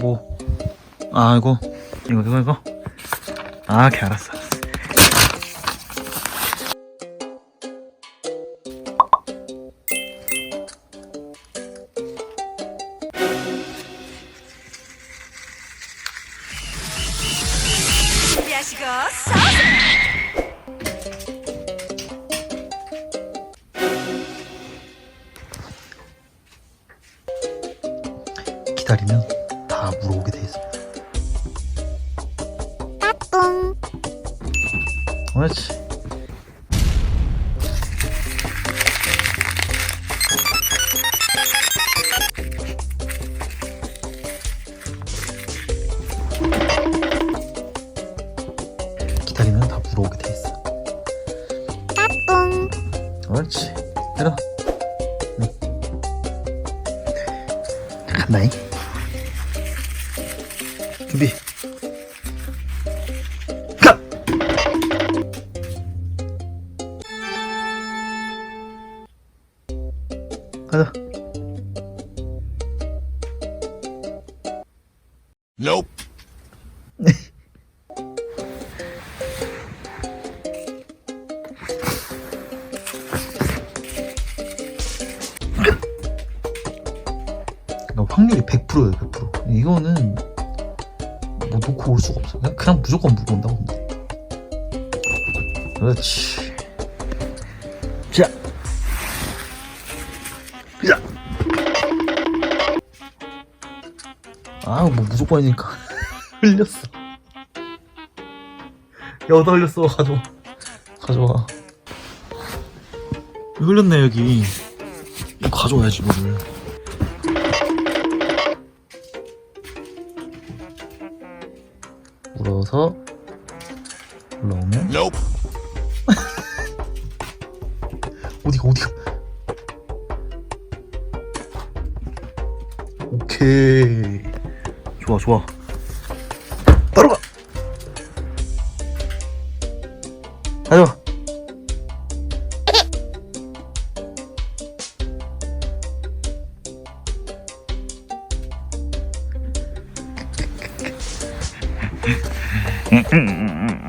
뭐? 아 이거 이거 이거 이거? 아 오케이 알았어 기다리면 다 물어오게 돼 있습니다 그렇지. 기다리면 다 물어오게 돼 있어. 그렇지. 때려 응. 자, 간다잉 준비 가! 가자 Nope. 너 확률이 100%예요 100% 이거는 뭐 놓고 올 수가 없어. 그냥, 그냥 무조건 물어온다고 보면 돼. 그렇지. 자. 자. 아 뭐 무조건이니까. 흘렸어. 야나 흘렸어? 가져와. 가져와. 흘렸네 여기? 이거 가져와야지 이거를 물어서 올라오면 Nope. 어디가 어디가? 오케이. 좋아 좋아. 바로 가. 가자 자